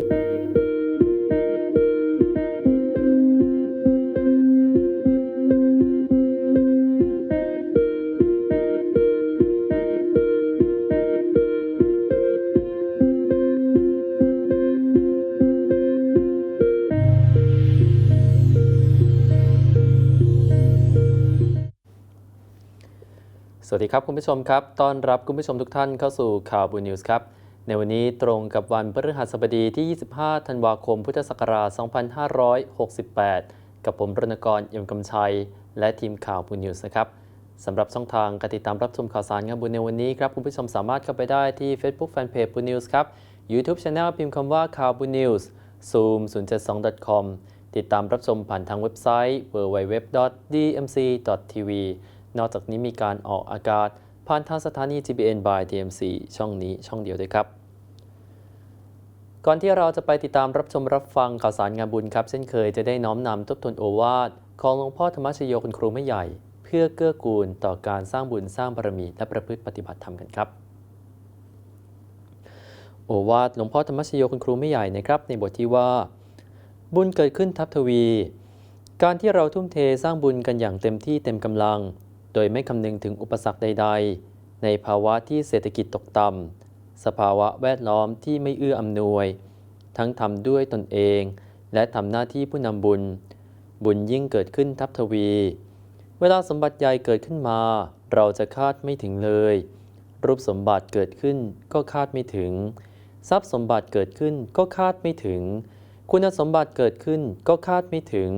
สวัสดีครับ คุณผู้ชมครับ ต้อนรับคุณผู้ชมทุกท่านเข้าสู่ข่าวบูนิวส์ครับ ในวันนี้ตรงกับวันพฤหัสบดีที่ 25 ธันวาคม พุทธศักราช 2568 กับผมรณกรยมกำชัย และทีมข่าวบูนิวส์นะครับสำหรับช่องทางการติดตามรับชมข่าวสารงานบุญในวันนี้ครับคุณผู้ชมสามารถเข้าไปได้ที่ Facebook Fanpage บูนิวส์ครับ YouTube Channel พิมพ์คำว่าข่าวบูนิวส์ zoom 072 com ติดตามรับชมผ่านทางเว็บไซต์ www.dmc.tv นอกจากนี้มีการออกอากาศผ่านทางสถานี GBN by DMC ช่องนี้ช่องเดียวด้วยครับ ก่อนที่เราจะไปติดตามรับชมรับฟังข่าวสารงานบุญครับ เช่นเคยจะได้น้อมนำทบทวนโอวาทของหลวงพ่อธรรมชโยคุณครูไม่ใหญ่ เพื่อเกื้อกูลต่อการสร้างบุญสร้างบารมี และประพฤติปฏิบัติธรรมกันครับ โอวาทหลวงพ่อธรรมชโยคุณครูไม่ใหญ่นะครับในบทที่ว่า บุญเกิดขึ้นทับทวี การที่เราทุ่มเทสร้างบุญกันอย่างเต็มที่เต็มกำลัง โดยไม่คำนึงถึงอุปสรรคใด ๆ ในภาวะที่เศรษฐกิจตกต่ำ สภาวะแวดล้อมที่ไม่เอื้ออำนวย ทั้งทำด้วยตนเอง และทำหน้าที่ผู้นำบุญ บุญยิ่งเกิดขึ้นทับทวี เวลาสมบัติใหญ่เกิดขึ้นมา เราจะคาดไม่ถึงเลย รูปสมบัติเกิดขึ้นก็คาดไม่ถึง ทรัพย์สมบัติเกิดขึ้นก็คาดไม่ถึง คุณสมบัติเกิดขึ้นก็คาดไม่ถึง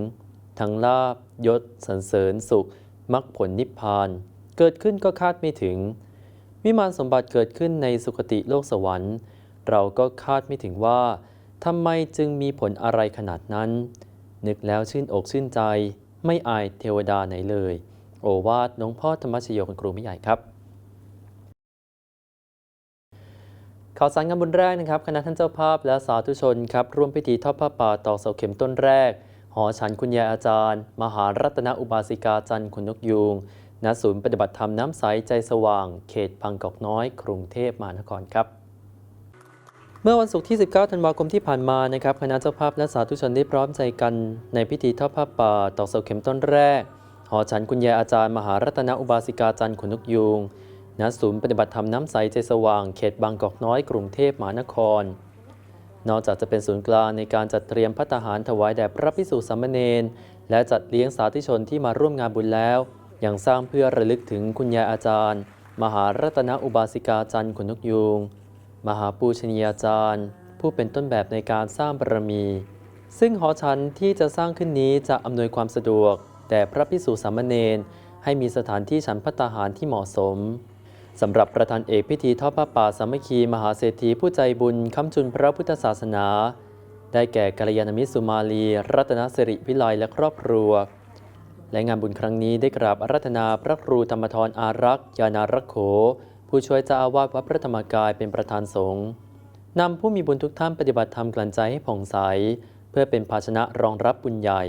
ทั้งลาบยศสรรเสริญสุขมรรคผลนิพพาน เกิดขึ้นก็คาดไม่ถึง วิมานสมบัติเกิดขึ้นในสุคติโลกสวรรค์ เราก็คาดไม่ถึงว่าทำไมจึงมีผลอะไรขนาดนั้น นึกแล้วชื่นอกชื่นใจ ไม่อายเทวดาไหนเลย โอวาทหลวงพ่อธรรมชโยคุณครูไม่ใหญ่ครับข่าวสารงานบุญแรกนะครับคณะท่านเจ้าภาพและสาธุชนครับร่วมพิธีทอดผ้าป่าตอกเสาเข็มต้นแรก หอฉันคุณยายอาจารย์ มหารัตนอุบาสิกาจันทร์ขนนกยูง ณศูนย์ปฏิบัติธรรมน้ำใสใจสว่าง เขตบางกอกน้อยกรุงเทพมหานครครับ เมื่อวันศุกร์ที่ 19 ธันวาคมที่ผ่านมานะครับคณะเจ้าภาพและสาธุชนได้พร้อมใจกันในพิธีทอดผ้าป่าตอกเสาเข็มต้นแรก หอฉันคุณยายอาจารย์ มหารัตนอุบาสิกาจันทร์ขนนกยูงณศูนย์ปฏิบัติธรรมน้ำใสใจสว่าง เขตบางกอกน้อยกรุงเทพมหานคร นอกจากจะเป็นศูนย์กลางในการจัดเตรียมพัตตาหารถวายแด่พระพิสุสามเณรและจัดเลี้ยงสาธุชนที่มาร่วมงานบุญแล้ว ยังสร้างเพื่อระลึกถึงคุณยายอาจารย์ มหารัตนอุบาสิกาจันทร์ขนนกยูง มหาปูชนียาจารย์ ผู้เป็นต้นแบบในการสร้างบารมี ซึ่งหอฉันที่จะสร้างขึ้นนี้จะอำนวยความสะดวกแด่พระพิสุสามเณรให้มีสถานที่ฉันพัตาหารที่เหมาะสมสำหรับประธานเอกพิธีทอดผ้าป่าสามัคคีมหาเศรษฐีผู้ใจบุญค้ำจุนพระพุทธศาสนา ได้แก่กัลยาณมิตรสุมาลี รัตนสิริวิไลและครอบครัว และงานบุญครั้งนี้ได้กราบอารัธนาพระครูธรรมทรอารักษ์ยานารักโข ผู้ช่วยเจ้าอาวาสวัดพระธรรมกายเป็นประธานสงฆ์นำผู้มีบุญทุกท่านปฏิบัติธรรมกลั่นใจให้ผ่องใส เพื่อเป็นภาชนะรองรับบุญใหญ่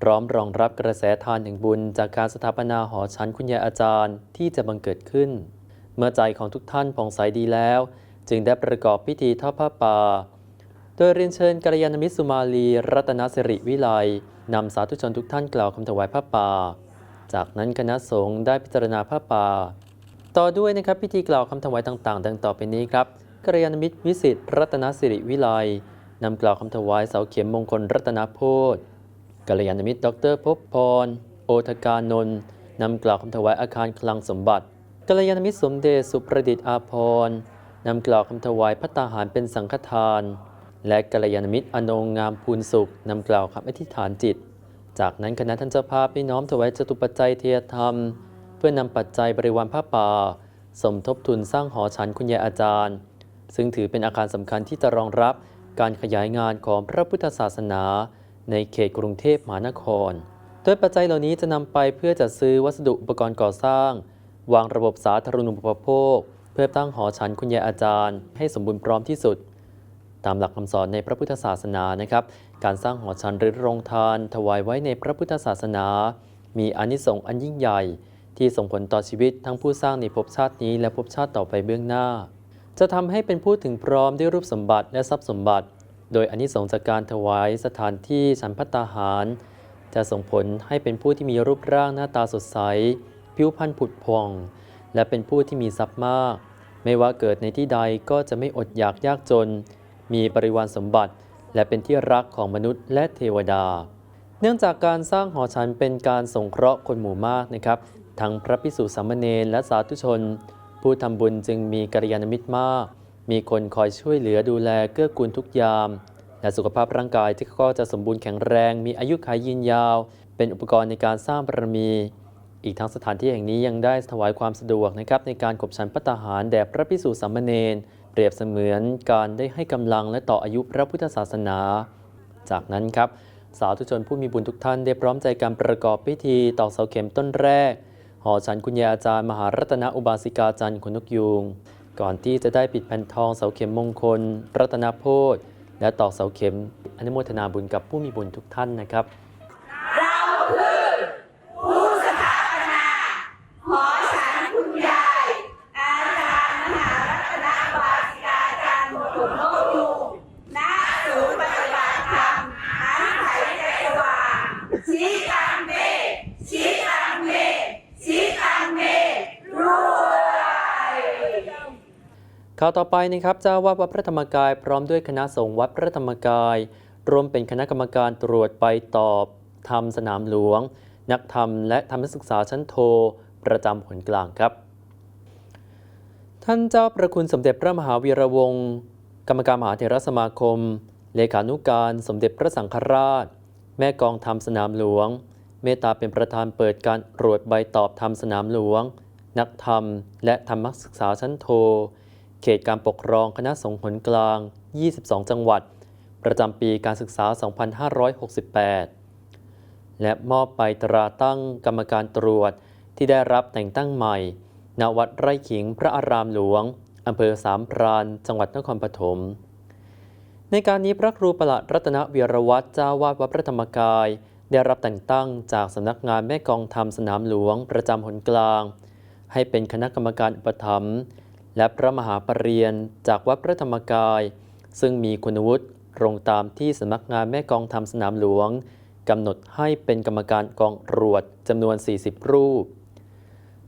พร้อมรองรับกระแสทานแห่งบุญ จากการสถาปนาหอชั้นคุณยายอาจารย์ที่จะบังเกิดขึ้น เมื่อใจของทุกท่านผ่องใสดีแล้ว จึงได้ประกอบพิธีทอดผ้าป่า โดยเรียนเชิญกัลยาณมิตรสุมาลี รัตนสิริวิไลนำสาธุชนทุกท่านกล่าวคำถวายผ้าป่า จากนั้นคณะสงฆ์ได้พิจารณาผ้าป่า ต่อด้วยนะครับพิธีกล่าวคำถวายต่างๆ ดังต่อไปนี้ครับกัลยาณมิตรวิสิตรัตนสิริวิไลนำกล่าวคำถวายเสาเข็มมงคลรัตนโพธิกัลยาณมิตรดรภพพร โอทกานนท์นำกล่าวคำถวายอาคารคลังสมบัติกัลยาณมิตรสมเด็จสุประดิษฐ์อาภรณ์นำกล่าวคำถวายพัตตาหารเป็นสังฆทาน และกัลยาณมิตรอนงงามพูนสุขนำกล่าวคำอธิษฐานจิต จากนั้นคณะท่านเจ้าภาพได้น้อมถวายจตุปัจจัยเทียธรรม เพื่อนำปัจจัยบริวารผ้าป่า สมทบทุนสร้างหอฉันคุณยายอาจารย์ ซึ่งถือเป็นอาคารสำคัญที่จะรองรับการขยายงานของพระพุทธศาสนา ในเขตกรุงเทพมหานคร โดยปัจจัยเหล่านี้จะนำไปเพื่อจัดซื้อวัสดุอุปกรณ์ก่อสร้าง วางระบบสาธารณูปโภค เพื่อตั้งหอฉันคุณยายอาจารย์ ให้สมบูรณ์พร้อมที่สุด ตามหลักคำสอนในพระพุทธศาสนานะครับ การสร้างหอฉันหรือโรงทาน ถวายไว้ในพระพุทธศาสนา มีอานิสงส์อันยิ่งใหญ่ ที่ส่งผลต่อชีวิตทั้งผู้สร้างในภพชาตินี้และภพชาติต่อไปเบื้องหน้า จะทำให้เป็นผู้ถึงพร้อมด้วยรูปสมบัติและทรัพย์สมบัติ โดยอานิสงส์จากการถวายสถานที่ฉันพัตตาหาร จะส่งผลให้เป็นผู้ที่มีรูปร่างหน้าตาสดใส ผิวพรรณผุดผ่อง และเป็นผู้ที่มีทรัพย์มาก ไม่ว่าเกิดในที่ใดก็จะไม่อดอยากยากจน มีบริวารสมบัติ และเป็นที่รักของมนุษย์และเทวดา เนื่องจากการสร้างหอฉันเป็นการสงเคราะห์คนหมู่มากนะครับ ทั้งพระพิสุสามเณรและสาธุชน ผู้ทำบุญจึงมีกัลยาณมิตรมาก มีคนคอยช่วยเหลือดูแลเกื้อกูลทุกยาม และสุขภาพร่างกายที่ก็จะสมบูรณ์แข็งแรง มีอายุขัยยืนยาว เป็นอุปกรณ์ในการสร้างบารมีอีกทั้งสถานที่แห่งนี้ยังได้ถวายความสะดวกนะครับในการกบฉันพัตตาหารแด่พระพิสุสามเณร เปรียบเสมือนการได้ให้กำลังและต่ออายุพระพุทธศาสนา จากนั้นครับ สาธุชนผู้มีบุญทุกท่านได้พร้อมใจการประกอบพิธีตอกเสาเข็มต้นแรก หอฉันคุณยาอาจารย์มหารัตนอุบาสิกาจันทร์ขนนกยูงก่อนที่จะได้ปิดแผ่นทองเสาเข็มมงคล รัตนโพธและตอกเสาเข็ม อนุโมทนาบุญกับผู้มีบุญทุกท่านนะครับ ขอฉันคุณยาย อาจารย์มหารัตนวาสิกาจารย์หมดโลกอยู่ณศูนย์ปฏิบัติธรรมหันไถใจสว่างชี้ตังเมชี้ตังเมชี้ตังเมรวย ข่าวต่อไปนะครับเจ้าวาดวัดพระธรรมกาย พร้อมด้วยคณะสงฆ์วัดพระธรรมกายรวมเป็นคณะกรรมการตรวจไปตอบธรรมสนามหลวง นักธรรมและธรรมศึกษาชั้นโท ประจำผลกลางครับ ท่านเจ้าประคุณสมเด็จพระมหาวีระวงศ์กรรมการมหาเถรสมาคม เลขานุการสมเด็จพระสังฆราช แม่กองธรรมสนามหลวง เมตตาเป็นประธานเปิดการตรวจใบตอบธรรมสนามหลวง นักธรรม และธรรมศึกษาชั้นโท เขตการปกครองคณะสงฆ์หนกลาง 22 จังหวัด ประจำปีการศึกษา 2568 และมอบใบตราตั้งกรรมการตรวจที่ได้รับแต่งตั้งใหม่ ณ วัดไร่ขิงพระอารามหลวง อำเภอสามพราน จังหวัดนครปฐม ในการนี้พระครูประหลัดรัตนเวียรวัตรเจ้าวาดวัดพระธรรมกาย ได้รับแต่งตั้งจากสำนักงานแม่กองธรรมสนามหลวงประจำหนกลาง ให้เป็นคณะกรรมการอุปถัมภ์ และพระมหาปรริญญาจากวัดพระธรรมกาย ซึ่งมีคุณวุฒิตรงตามที่สำนักงานแม่กองธรรมสนามหลวงกำหนดให้เป็นกรรมการกองตรวจจำนวน 40 รูป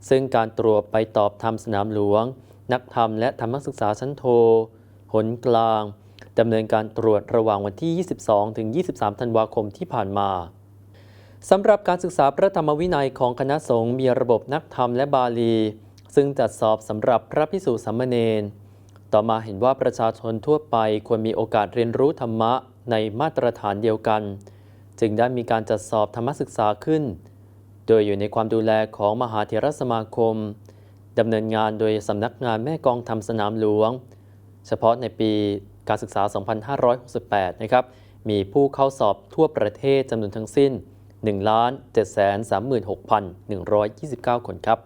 ซึ่งการตรวจไปตอบธรรมสนามหลวง นักธรรมและธรรมศึกษาชั้นโทหนกลางดำเนินการตรวจระหว่างวันที่ 22 ถึง 23 ธันวาคมที่ผ่านมาสำหรับการศึกษาพระธรรมวินัยของคณะสงฆ์มีระบบนักธรรมและบาลี ซึ่งจัดสอบสำหรับพระพิสุสามเณรต่อมาเห็นว่าประชาชนทั่วไปควรมีโอกาสเรียนรู้ธรรมะในมาตรฐานเดียวกัน จึงได้มีการจัดสอบธรรมศึกษาขึ้น โดยอยู่ในความดูแลของมหาเถรสมาคมดำเนินงานโดยสำนักงานแม่กองธรรมสนามหลวง เฉพาะในปีการศึกษา 2568 นะครับ มีผู้เข้าสอบทั่วประเทศจำนวนทั้งสิ้น 1,736,129 คนครับ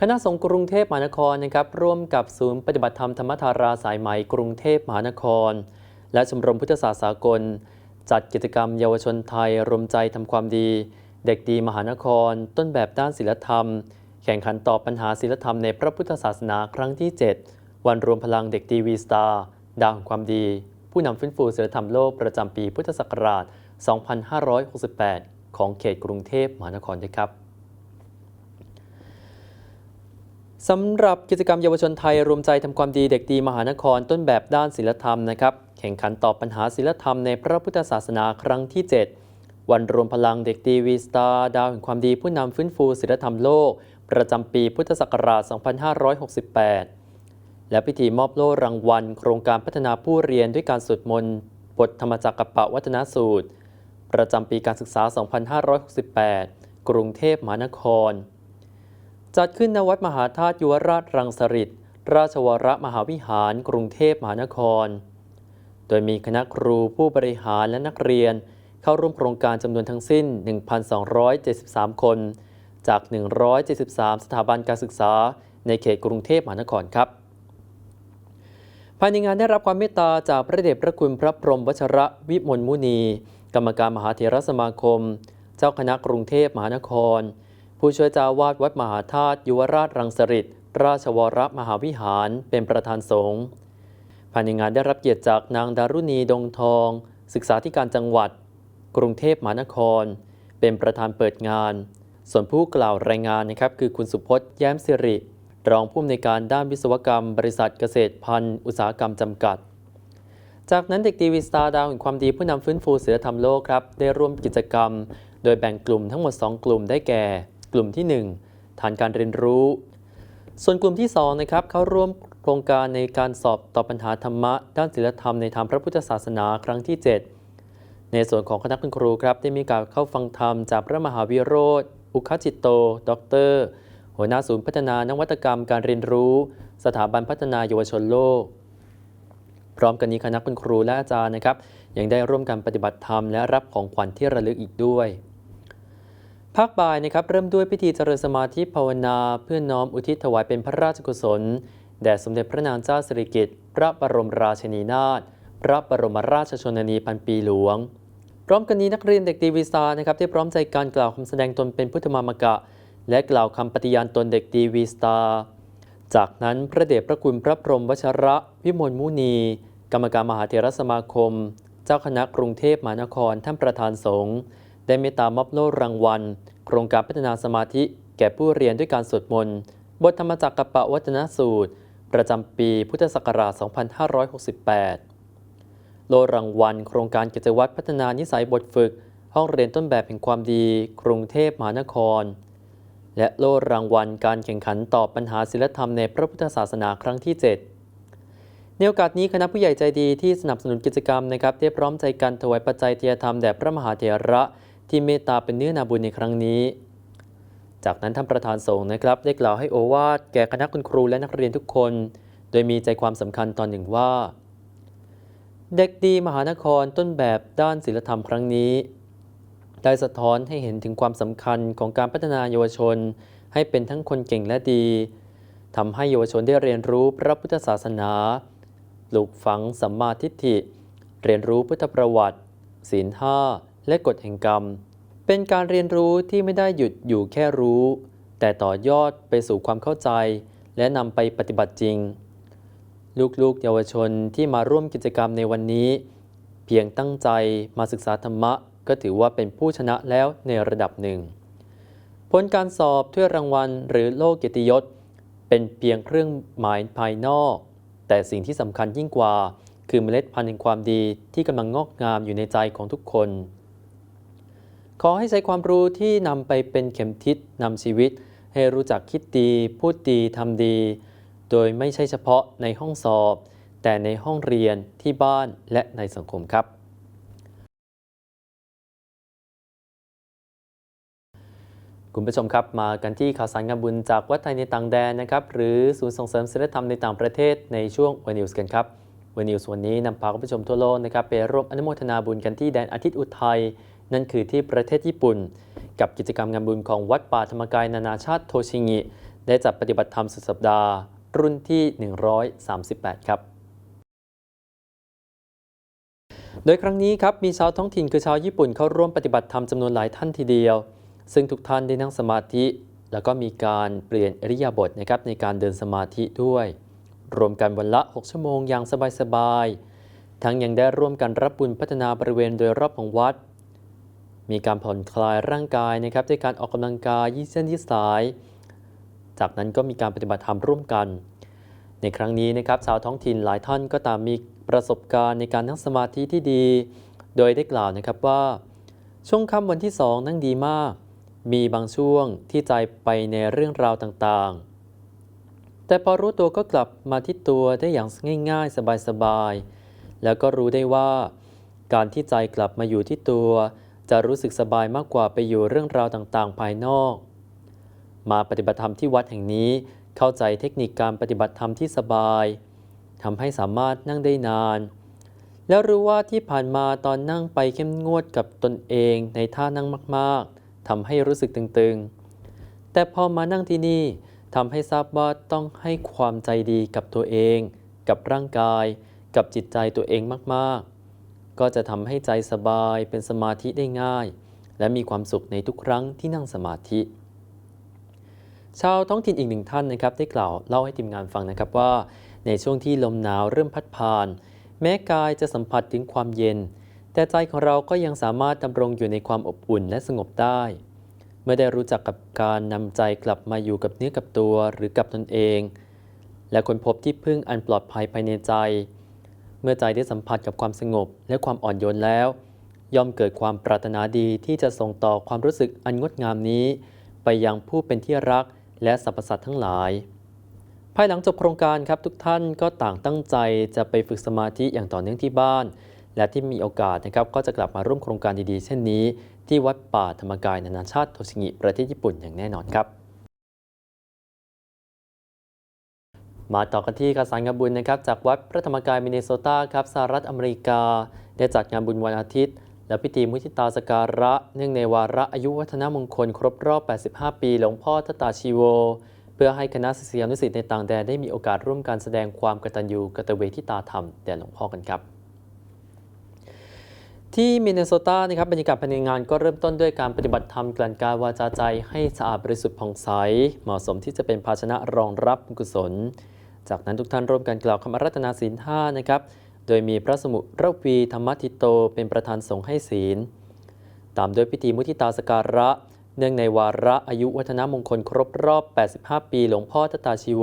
คณะสงฆ์กรุงเทพมหานครนะครับร่วมกับศูนย์ปฏิบัติธรรมธรรมธาราสายไหมกรุงเทพมหานคร และชมรมพุทธศาสสากล จัดกิจกรรมเยาวชนไทยรวมใจทำความดี เด็กดีมหานคร ต้นแบบด้านศิลธรรม แข่งขันตอบปัญหาศิลธรรมในพระพุทธศาสนาครั้งที่ 7 วันรวมพลังเด็กดีวีสตาร์ดาวแห่งความดี ผู้นำฟื้นฟูศิลธรรมโลกประจำปีพุทธศักราช 2568 ของเขตกรุงเทพมหานครด้วยครับ สำหรับกิจกรรมเยาวชนไทยรวมใจทำความดีเด็กดีมหานครต้นแบบด้านศิลธรรมนะครับ แข่งขันตอบปัญหาศิลธรรมในพระพุทธศาสนาครั้งที่ 7 วันรวมพลังเด็กดีวีสตาร์ดาวแห่งความดีผู้นำฟื้นฟูศิลธรรมโลก ประจำปีพุทธศักราช 2568 และพิธีมอบโล่รางวัล โครงการพัฒนาผู้เรียนด้วยการสวดมนต์บทธรรมจักรกัปปวัฒนสูตร ประจำปีการศึกษา 2568 กรุงเทพมหานคร จัดขึ้นณวัดมหาธาตุยุวราชรังสฤษราชวรมหาวิหารกรุงเทพมหานคร โดยมีคณะครูผู้บริหารและนักเรียน เข้าร่วมโครงการจำนวนทั้งสิ้น 1,273 คน จาก 173 สถาบันการศึกษา ในเขตกรุงเทพมหานครครับ ภายในงานได้รับความเมตตาจากพระเดชพระคุณพระพรหมวชระวิมลมุนี กรรมการมหาเถรสมาคม เจ้าคณะกรุงเทพมหานคร ผู้ช่วยเจ้าวาดวัดมหาธาตุยุวราชรังสฤษราชวรมหาวิหารเป็นประธานสงฆ์ภายในงานได้รับเกียรติจากนางดารุณีดงทอง ศึกษาธิการจังหวัด กรุงเทพมหานคร เป็นประธานเปิดงาน ส่วนผู้กล่าวรายงานนะครับคือคุณสุพจน์แย้มสิริ รองผู้อำนวยการด้านวิศวกรรม บริษัทเกษตรพันธุ์อุตสาหกรรมจำกัด จากนั้นเด็กดีวีสตาร์ดาวแห่งความดีผู้นำฟื้นฟูศิลธรรมโลกครับได้ร่วมกิจกรรม โดยแบ่งกลุ่มทั้งหมด 2 กลุ่มได้แก่ กลุ่มที่ 1 ฐานการเรียนรู้ ส่วนกลุ่มที่2นะครับเข้าร่วมโครงการในการสอบตอบปัญหาธรรมะ ด้านศิลธรรมในทางพระพุทธศาสนาครั้งที่ 7 ในส่วนของคณะคุณครูครับได้มีการเข้าฟังธรรมจากพระมหาวิโรธอุคจิตโตด็อกเตอร์หัวหน้าศูนย์พัฒนานวัตกรรมการเรียนรู้ สถาบันพัฒนาเยาวชนโลก พร้อมกันนี้คณะคุณครูและอาจารย์นะครับ ยังได้ร่วมกันปฏิบัติธรรมและรับของขวัญที่ระลึกอีกด้วย ภาคบ่ายนะครับเริ่มด้วยพิธีเจริญสมาธิภาวนา เพื่อน้อมอุทิศถวายเป็นพระราชกุศล แด่สมเด็จพระนางเจ้าสิริกิติ์พระบรมราชินีนาถพระบรมราชชนนีพันปีหลวง พร้อมกันนี้นักเรียนเด็กดีวีซานะครับได้พร้อมใจการกล่าวคำแสดงตนเป็นพุทธมามกะ และกล่าวคำปฏิญาณตนเด็กดีวีสตาร์จากนั้นพระเดชพระคุณพระพรหมวชระวิมลมุนี กรรมการมหาเถรสมาคม เจ้าคณะกรุงเทพมหานครท่านประธานสงฆ์ ได้เมตตามอบโล่รางวัล โครงการพัฒนาสมาธิแก่ผู้เรียนด้วยการสวดมนต์บทธรรมจักรกับปวัฒนสูตร ประจำปีพุทธศักราช 2568 โลรางวัล โครงการกิจวัตรพัฒนานิสัยบทฝึก ห้องเรียนต้นแบบแห่งความดี กรุงเทพมหานคร และโล่รางวัลการแข่งขันตอบปัญหาศิลธรรมในพระพุทธศาสนาครั้งที่ 7ในโอกาสนี้คณะผู้ใหญ่ใจดีที่สนับสนุนกิจกรรมนะครับได้พร้อมใจกันถวายปัจจัยเทียธรรมแด่พระมหาเถระ ที่เมตตาเป็นเนื้อนาบุญในครั้งนี้ จากนั้นท่านประธานสงฆ์นะครับ ได้กล่าวให้โอวาทแก่คณะคุณครูและนักเรียนทุกคน โดยมีใจความสำคัญตอนหนึ่งว่า เด็กดีมหานครต้นแบบด้านศิลธรรมครั้งนี้ ได้สะท้อนให้เห็นถึงความสำคัญของการพัฒนาเยาวชน ให้เป็นทั้งคนเก่งและดีทำให้เยาวชนได้เรียนรู้พระพุทธศาสนาปลูกฝังสัมมาทิฏฐิ เรียนรู้พุทธประวัติศีลห้า และกฎแห่งกรรม เป็นการเรียนรู้ที่ไม่ได้หยุดอยู่แค่รู้ แต่ต่อยอดไปสู่ความเข้าใจ และนำไปปฏิบัติจริง ลูกๆ เยาวชนที่มาร่วมกิจกรรมในวันนี้ เพียงตั้งใจมาศึกษาธรรมะ ก็ถือว่าเป็นผู้ชนะแล้วในระดับหนึ่ง ผลการสอบถ้วยรางวัลหรือโล่เกียรติยศ เป็นเพียงเครื่องหมายภายนอก แต่สิ่งที่สำคัญยิ่งกว่าคือเมล็ดพันธุ์แห่งความดีที่กำลังงอกงามอยู่ในใจของทุกคน ขอให้ใช้ความรู้ที่นำไปเป็นเข็มทิศนำชีวิต ให้รู้จักคิดดี พูดดีทำดี โดยไม่ใช่เฉพาะในห้องสอบ แต่ในห้องเรียนที่บ้านและในสังคมครับ คุณผู้ชมครับมากันที่ข่าวสารงานบุญจากวัดไทยในต่างแดนนะครับ หรือศูนย์ส่งเสริมศิลธรรมในต่างประเทศในช่วงวันนิวส์กันครับวันนิวส์วันนี้นำพาคุณผู้ชมทั่วโลกนะครับไปร่วมอนุโมทนาบุญกันที่แดนอาทิตย์อุทัย นั่นคือที่ประเทศญี่ปุ่น กับกิจกรรมงานบุญของวัดป่าธรรมกายนานาชาติโทชิงิ ได้จัดปฏิบัติธรรมสุดสัปดาห์ รุ่นที่ 138 ครับโดยครั้งนี้ครับมีชาวท้องถิ่นคือชาวญี่ปุ่นเข้าร่วมปฏิบัติธรรมจำนวนหลายท่านทีเดียว ซึ่งทุกท่านได้นั่งสมาธิ แล้วก็มีการเปลี่ยนอริยาบทนะครับในการเดินสมาธิด้วย รวมกันวันละ 6 ชั่วโมงอย่างสบายๆทั้งยังได้ร่วมกันรับบุญพัฒนาบริเวณโดยรอบของวัด มีการผ่อนคลายร่างกายนะครับด้วยการออกกำลังกายยืดเส้นยืดสาย จากนั้นก็มีการปฏิบัติธรรมร่วมกัน ในครั้งนี้นะครับชาวท้องถิ่นหลายท่านก็ตามมีประสบการณ์ในการนั่งสมาธิที่ดี โดยได้กล่าวนะครับว่า ช่วงค่ำวันที่สองนั่งดีมาก มีบางช่วงที่ใจไปในเรื่องราวต่างๆ แต่พอรู้ตัวก็กลับมาที่ตัวได้อย่างง่ายๆ สบายๆ แล้วก็รู้ได้ว่า การที่ใจกลับมาอยู่ที่ตัว จะรู้สึกสบายมากกว่าไปอยู่เรื่องราวต่างๆ ภายนอก มาปฏิบัติธรรมที่วัดแห่งนี้เข้าใจเทคนิคการปฏิบัติธรรมที่สบายทำให้สามารถนั่งได้นาน แล้วรู้ว่าที่ผ่านมาตอนนั่งไปเข้มงวดกับตนเองในท่านั่งมากๆทำให้รู้สึกตึงๆ แต่พอมานั่งที่นี่ทำให้ทราบว่าต้องให้ความใจดีกับตัวเอง กับร่างกาย กับจิตใจตัวเองมากๆ ก็จะทำให้ใจสบายเป็นสมาธิได้ง่าย และมีความสุขในทุกครั้งที่นั่งสมาธิ ชาวท้องถิ่นอีกหนึ่งท่านนะครับได้กล่าวเล่าให้ทีมงานฟังนะครับว่า ในช่วงที่ลมหนาวเริ่มพัดผ่าน แม้กายจะสัมผัสถึงความเย็น แต่ใจของเราก็ยังสามารถดำรงอยู่ในความอบอุ่นและสงบได้ เมื่อได้รู้จักกับการนำใจกลับมาอยู่กับเนื้อกับตัวหรือกับตนเอง และคนพบที่พึ่งอันปลอดภัยภายในใจ มื่อใจได้สัมผัสกับความสงบและความอ่อนโยนแล้ว ย่อมเกิดความปรารถนาดีที่จะส่งต่อความรู้สึกอันงดงามนี้ ไปยังผู้เป็นที่รักและสรรพสัตว์ทั้งหลาย ภายหลังจบโครงการครับทุกท่านก็ต่างตั้งใจจะไปฝึกสมาธิอย่างต่อเนื่องที่บ้าน และที่มีโอกาสนะครับก็จะกลับมาร่วมโครงการดีๆ เช่นนี้ ที่วัดป่าธรรมกายนานาชาติโทชิงิประเทศญี่ปุ่นอย่างแน่นอนครับ มาต่อกันที่การสารงานบุญนะครับจากวัดพระธรรมกายมินเนโซตาครับสหรัฐอเมริกา ได้จัดงานบุญวันอาทิตย์ และพิธีมุทิตาสการะ เนื่องในวาระอายุวัฒนมงคลครบรอบ 85 ปีหลวงพ่อทตาชีโว เพื่อให้คณะศิษยานุศิษย์ในต่างแดนได้มีโอกาสร่วมการแสดงความกตัญญูกตเวทิตาธรรมแด่หลวงพ่อกันครับที่มินเนโซตานะครับบรรยากาศภายในงานก็เริ่มต้นด้วยการปฏิบัติธรรมกลั่นกายวาจาใจให้สะอาดบริสุทธิ์ผ่องใสเหมาะสมที่จะเป็นภาชนะรองรับกุศล จากนั้นทุกท่านร่วมกันกล่าวคำอารัตนาศีลห้านะครับ โดยมีพระสมุระวีธรรมทิโตเป็นประธานสงฆ์ให้ศีล ตามด้วยพิธีมุทิตาสการะ เนื่องในวาระอายุวัฒนมงคลครบรอบ 85 ปีหลวงพ่อทตาชีโว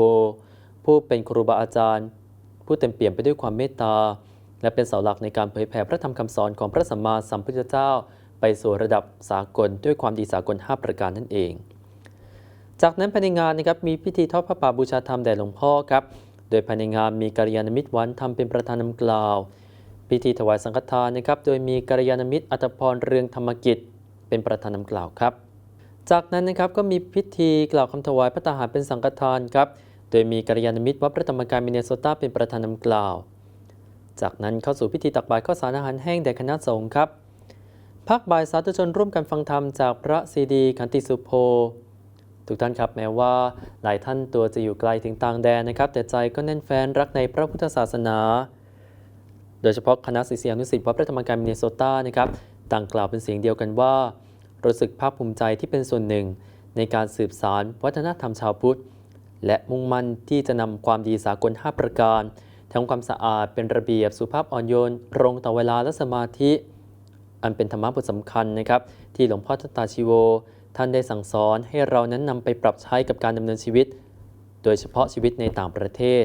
ผู้เป็นครูบาอาจารย์ ผู้เต็มเปี่ยมไปด้วยความเมตตา และเป็นเสาหลักในการเผยแผ่พระธรรมคำสอนของพระสัมมาสัมพุทธเจ้า ไปสู่ระดับสากลด้วยความดีสากล 5 ประการนั่นเอง จากนั้นภายในงานนะครับมีพิธีทอดพระป่าบูชาธรรมแด่หลวงพ่อครับโดยภายในงานมีกัลยาณมิตรวันทำเป็นประธานนำกล่าว พิธีถวายสังฆทานนะครับโดยมีกัลยาณมิตรอัตพรเรืองธรรมกิจ เป็นประธานนำกล่าวครับ จากนั้นนะครับก็มีพิธีกล่าวคำถวายพระตาหารเป็นสังฆทานครับโดยมีกัลยาณมิตรวัดพระธรรมกายมินเนโซตาเป็นประธานนำกล่าว จากนั้นเข้าสู่พิธีตักบาตรข้าวสารอาหารแห้งแด่คณะสงฆ์ครับพักบ่ายสาธุชนร่วมกันฟังธรรมจากพระซีดีขันติสุโพ ทุกท่านครับแม้ว่าหลายท่านตัวจะอยู่ไกลถึงต่างแดนนะครับ แต่ใจก็แน่นแฟนรักในพระพุทธศาสนา โดยเฉพาะคณะศิษยานุศิษย์วัดพระธรรมกายมินเนโซตานะครับต่างกล่าวเป็นเสียงเดียวกันว่า รู้สึกภาคภูมิใจที่เป็นส่วนหนึ่ง ในการสืบสารวัฒนธรรมชาวพุทธ และมุ่งมั่นที่จะนำความดีสากล 5 ประการทั้งความสะอาดเป็นระเบียบสุภาพอ่อนโยนตรงต่อเวลาและสมาธิ อันเป็นธรรมะบทสำคัญนะครับ ที่หลวงพ่อทัตตาชิโว ท่านได้สั่งสอนให้เรานั้นนำไปปรับใช้กับการดำเนินชีวิต โดยเฉพาะชีวิตในต่างประเทศ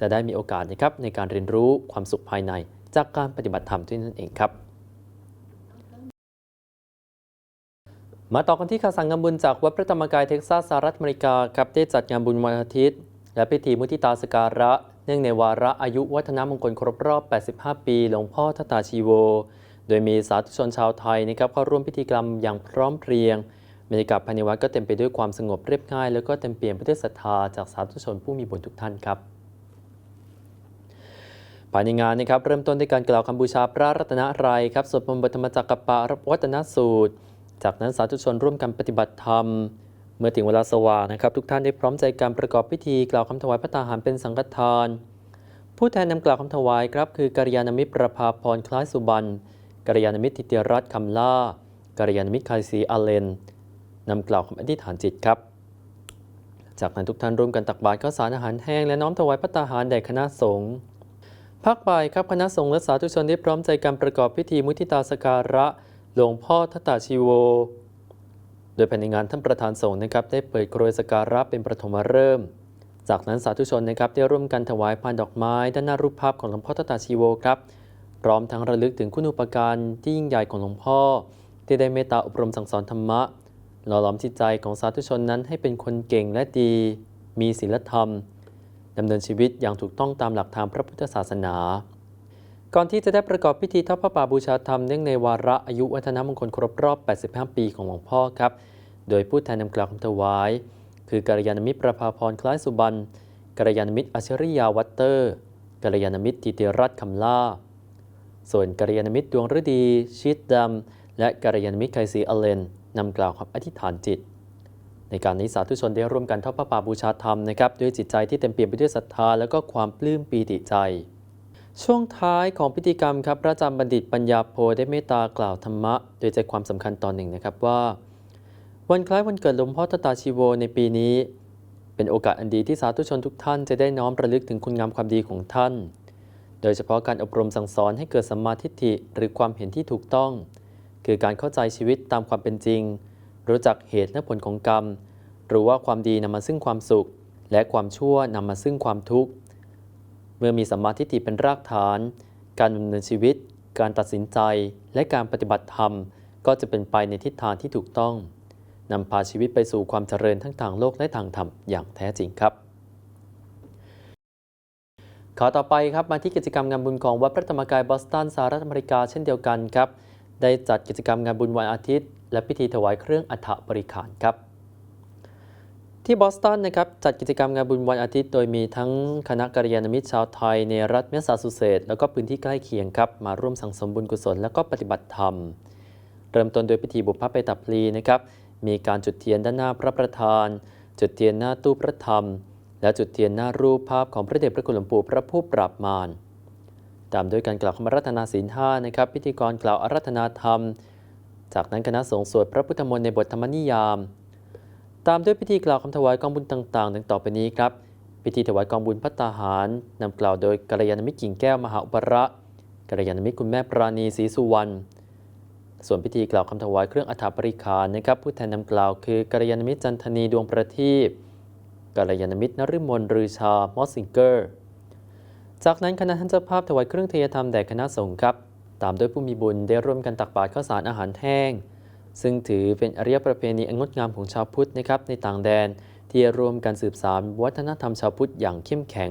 จะได้มีโอกาสนะครับในการเรียนรู้ความสุขภายใน จากการปฏิบัติธรรมด้วยนั่นเองครับมาต่อกันที่ข่าวสังงานบุญจากวัดพระธรรมกายเท็กซัสสหรัฐอเมริกาครับได้จัดงานบุญวันอาทิตย์ และพิธีมุทิตาสการะ เนื่องในวาระอายุวัฒนมงคลครบรอบ 85 ปี หลวงพ่อทตาชีโว ดยมีสาธุชนชาวไทยนะครับเข้าร่วมพิธีกรรมอย่างพร้อมเพรียงบรรยากาศภายในวัดก็เต็มไปด้วยความสงบเรียบง่าย แล้วก็เต็มเปี่ยมไปด้วยศรัทธาจากสาธุชนผู้มีบุญทุกท่านครับภายในงานนะครับเริ่มต้นด้วยการกล่าวคำบูชาพระรัตนตรัยครับสวดมนต์บทธรรมจักรปารับวัตนสูตร จากนั้นสาธุชนร่วมกันปฏิบัติธรรม เมื่อถึงเวลาสว่างนะครับทุกท่านได้พร้อมใจการประกอบพิธีกล่าวคำถวายพระตาหารเป็นสังฆทาน ผู้แทนนำกล่าวคำถวายครับคือกัลยาณมิตรประภาพรคล้ายสุบรรณ กัลยาณมิตรทิเตียรัตน์คำล่ากัลยาณมิตรคายศรีอาเลนนำกล่าวคำอธิษฐานจิตครับ จากนั้นทุกท่านร่วมกันตักบาตรข้าวสารอาหารแห้งและน้อมถวายพระตาหารแด่คณะสงฆ์ภาคบ่ายครับคณะสงฆ์และสาธุชนได้พร้อมใจการประกอบพิธีมุทิตาสการะหลวงพ่อทตาชีโว โดยภายในงานท่านประธานสงฆ์นะครับได้เปิดกรวยสการะเป็นประถมฤกษ์จากนั้นสาธุชนนะครับได้ร่วมกันถวายพานดอกไม้ด้านหน้ารูปภาพของหลวงพ่อทตาชีโวครับ พร้อมทั้งระลึกถึงคุณูปการที่ยิ่งใหญ่ของหลวงพ่อ ที่ได้เมตตาอบรมสั่งสอนธรรมะ หล่อหลอมจิตใจของสาธุชนนั้นให้เป็นคนเก่งและดี มีศีลธรรมดำเนินชีวิตอย่างถูกต้องตามหลักทางพระพุทธศาสนา ก่อนที่จะได้ประกอบพิธีทอดพระป่าบูชาธรรมเนื่องในวาระอายุวัฒนมงคลครบรอบ 85 ปีของหลวงพ่อครับ โดยผู้แทนนำกล่าวคำถวาย คือกัลยาณมิตรประภาพรคล้ายสุบรรณกัลยาณมิตรอัชริยาวัตเตอร์กัลยาณมิตรทิติรัตน์คำล่า ส่วนกัลยาณมิตรดวงฤดี ชิดดำ และกัลยาณมิตรไคซีอเลนนำกล่าวคำอธิษฐานจิต ในการนี้สาธุชนได้ร่วมกันทอดพระป่าบูชาธรรมนะครับด้วยจิตใจที่เต็มเปี่ยมไปด้วยศรัทธาและก็ความปลื้มปีติใจ ช่วงท้ายของพิธีกรรมครับพระอาจารย์บัณฑิตปัญญาโพได้เมตตากล่าวธรรมะ โดยใจความสำคัญตอนหนึ่งนะครับว่า วันคล้ายวันเกิดหลวงพ่อตาตาชีโวในปีนี้ เป็นโอกาสอันดีที่สาธุชนทุกท่านจะได้น้อมระลึกถึงคุณงามความดีของท่าน โดยเฉพาะการอบรมสั่งสอนให้เกิดสัมมาทิฏฐิหรือความเห็นที่ถูกต้อง คือการเข้าใจชีวิตตามความเป็นจริง รู้จักเหตุและผลของกรรมหรือว่าความดีนำมาซึ่งความสุข และความชั่วนำมาซึ่งความทุกข์ เมื่อมีสัมมาทิฏฐิเป็นรากฐาน การดำเนินชีวิต การตัดสินใจ และการปฏิบัติธรรม ก็จะเป็นไปในทิศทางที่ถูกต้องนำพาชีวิตไปสู่ความเจริญทั้งทางโลกและทางธรรมอย่างแท้จริงครับ ข่าวต่อไปครับมาที่กิจกรรมงานบุญของวัดพระธรรมกายบอสตันสหรัฐอเมริกาเช่นเดียวกันครับ ได้จัดกิจกรรมงานบุญวันอาทิตย์ และพิธีถวายเครื่องอัฐบริขารครับ ที่บอสตันนะครับจัดกิจกรรมงานบุญวันอาทิตย์ โดยมีทั้งคณะกัลยาณมิตรชาวไทยในรัฐแมสซาชูเซตส์แล้วก็พื้นที่ใกล้เคียงครับมาร่วมสังสมบุญกุศลและก็ปฏิบัติธรรม เริ่มต้นโดยพิธีบุพเพไปตับพลีนะครับมีการจุดเทียนด้านหน้าพระประธาน จุดเทียนหน้าตู้พระธรรม และจุดเทียนหน้ารูปภาพของพระเดชพระคุณหลวงปู่พระผู้ปราบมาร ตามด้วยการกล่าวคำรัตนาศีลห้านะครับ พิธีกรกล่าวอารัตนาธรรม จากนั้นคณะสงฆ์สวดพระพุทธมนต์ในบทธรรมนิยาม ตามด้วยพิธีกล่าวคำถวายกองบุญต่างๆ ดังต่อไปนี้ครับ พิธีถวายกองบุญพัตตาหารนำกล่าวโดยกัลยาณมิตรกิ่งแก้วมหาอุประกัลยาณมิตรคุณแม่ปราณีศรีสุวรรณส่วนพิธีกล่าวคำถวายเครื่องอัฐบริขารนะครับผู้แทนนำกล่าวคือกัลยาณมิตรจันทนีดวงประทีป กัลยาณมิตรนฤมลรือชามอสซิงเกอร์ จากนั้นคณะท่านเจ้าภาพถวายเครื่องเทยธรรมแด่คณะสงฆ์ครับ ตามด้วยผู้มีบุญได้ร่วมกันตักบาตรข้าวสารอาหารแห้ง ซึ่งถือเป็นอริยประเพณีอันงดงามของชาวพุทธนะครับในต่างแดนที่ร่วมกันสืบสานวัฒนธรรมชาวพุทธอย่างเข้มแข็ง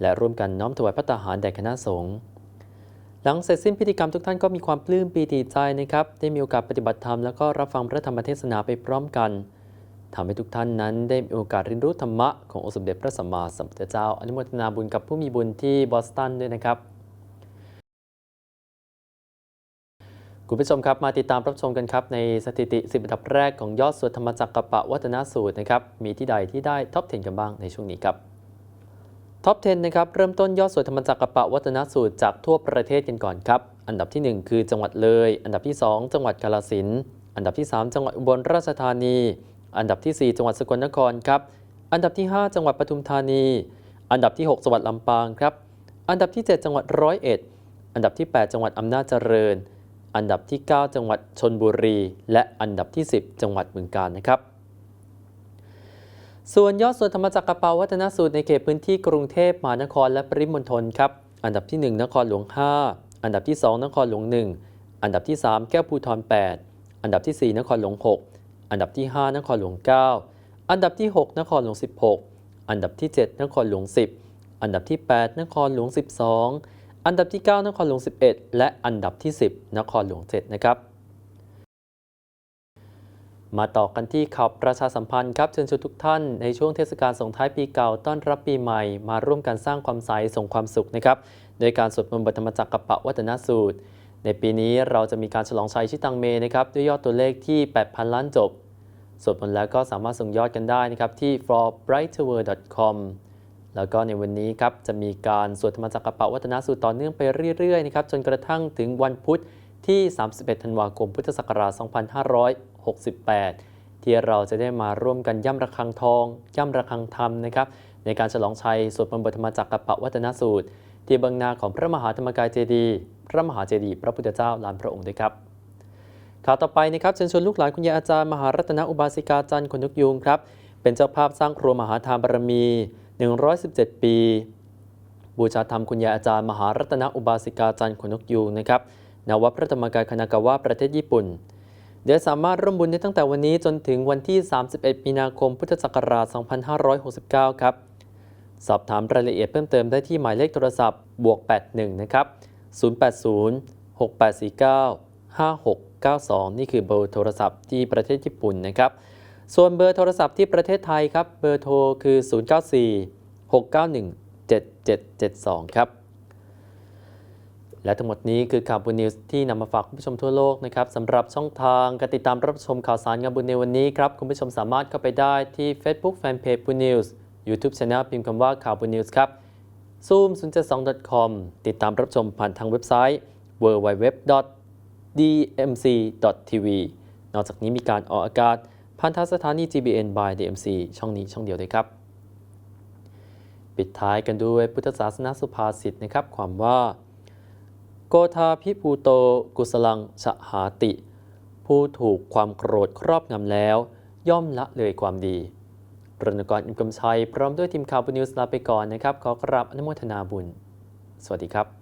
และร่วมกันน้อมถวายพระตาหารแด่คณะสงฆ์หลังเสร็จสิ้นพิธีกรรมทุกท่านก็มีความปลื้มปีติใจนะครับ ได้มีโอกาสปฏิบัติธรรมแล้วก็รับฟังพระธรรมเทศนาไปพร้อมกัน ทำให้ทุกท่านนั้นได้มีโอกาสเรียนรู้ธรรมะขององค์สมเด็จพระสัมมาสัมพุทธเจ้า อนุโมทนาบุญกับผู้มีบุญที่บอสตันด้วยนะครับ คุณผู้ชมครับมาติดตามรับชมกันครับ ในสถิติ 10อันดับแรกของยอดสวดธรรมจักรกปะวัฒนสูตรนะครับ มีที่ใดที่ได้ท็อป 10 กันบ้างในช่วงนี้ครับท็อป 10 นะครับ เริ่มต้นยอดสวดธรรมจักรกปะวัฒนสูตรจากทั่วประเทศกันก่อนครับ อันดับทีหนึ่1 คือจังหวัดเลย อันดับที่ 2 จังหวัดกาฬสินธุ์อันดับที่ 3 จังหวัดอุบลราชธานี อันดับทีสี่ 4 จังหวัดสกลนครครับ อันดับที่ 5 จังหวัดปทุมธานี อันดับที่ 6 จังหวัดลำปางครับ อันดับที่ 7 จังหวัดร้อยเอ็ด อันดับที่ 8 จังหวัดอำนาจเจริญ อันดับที่ 9 จังหวัดชนบุรี และอันดับที่ 10 จังหวัดบึงกาฬนะครับ ส่วนยอดส่วนธรรมจักรกระเป๋าวัฒนสูตรในเขตพื้นที่กรุงเทพมหานครและปริมณฑลครับ อันดับที่ 1 นครหลวง 5 อันดับที่ 2 นครหลวง 1 อันดับที่ 3 แก้วภูทร8อันดับที่ 4 นครหลวง 6 อันดับที่ 5 นครหลวง 9 อันดับที่ 6 นครหลวง 16 อันดับที่ 7 นครหลวง 10 อันดับที่ 8 นครหลวง 12 อันดับที่ 9 นครหลวง 11 และอันดับที่ 10 นครหลวง 7 นะครับ มาต่อกันที่ข่าวประชาสัมพันธ์ครับเชิญชวนทุกท่านในช่วงเทศกาลส่งท้ายปีเก่าต้อนรับปีใหม่ มาร่วมกันสร้างความใสส่งความสุขนะครับโดยการสวดมนต์บทธรรมจักรกปะวัฒนสูตร ในปีนี้เราจะมีการฉลองชัยชิตังเมนะครับด้วยยอดตัวเลขที่ 8,000 ล้านจบสวดมนแล้วก็สามารถส่งยอดกันได้นะครับที่ forbrightworld.com แล้วก็ในวันนี้ครับจะมีการสวดธรรมจักรปะวัฒนสูตรต่อเนื่องไปเรื่อยๆนะครับจนกระทั่งถึงวันพุธที่ 31 ธันวาคม พุทธศักราช 2568 ที่เราจะได้มาร่วมกันย่ำระฆังทอง ย่ำระฆังธรรมนะครับในการฉลองชัยสวดมนต์บทธรรมจักรปะวัฒนสูตร ที่เบางนาของพระมหาธรรมกายเจดีย์พระมหาเจดีย์พระพุทธเจ้าลานพระองค์ด้วยครับข่าวต่อไปนะครับเชิญชวนลูกหลานคุณยายอาจารย์มหารัตนอุบาสิกาจันทร์คนนกยูงครับเป็นเจ้าภาพสร้างครัวมหาทานบารมี 117 ปี บูชาธรรมคุณยายอาจารย์มหารัตนอุบาสิกาจันทร์คนนกยูงนะครับณวัดพระธรรมกายคณากาวะประเทศญี่ปุ่นเดี๋ยวสามารถร่วมบุญได้ตั้งแต่วันนี้จนถึงวันที่ 31 มีนาคม พุทธศักราช 2569 ครับ สอบถามรายละเอียดเพิ่มเติมได้ที่หมายเลขโทรศัพท์บวก 81 นะครับ 080 6849 5692 นี่คือเบอร์โทรศัพท์ที่ประเทศญี่ปุ่นนะครับ ส่วนเบอร์โทรศัพท์ที่ประเทศไทยครับ เบอร์โทรคือ 094 691 7772 ครับ และทั้งหมดนี้คือข่าวบุญนิวส์ที่นำมาฝากคุณผู้ชมทั่วโลกนะครับสำหรับช่องทางการติดตามรับชมข่าวสารงานบุญในวันนี้ครับ คุณผู้ชมสามารถเข้าไปได้ที่ Facebook Fanpage บุญนิวส์ YouTube Channel พิมพ์คำว่าข่าวบุญนิวส์ครับ zoom 0 7 2 com ติดตามรับชมผ่านทางเว็บไซต์ www dmc tv นอกจากนี้มีการออกอากาศพันธสถานี GBN by DMC ช่องนี้ช่องเดียวเลยครับ ปิดท้ายกันด้วยพุทธศาสนาสุภาษิตนะครับ ความว่า โกธาพิภูโตกุสลังชะหาติ ผู้ถูกความโกรธครอบงำแล้ว ย่อมละเลยความดี รณกรอิมกำชัย พร้อมด้วยทีมข่าวบุญนิวส์ลาไปก่อนนะครับ ขอกราบอนุโมทนาบุญ สวัสดีครับ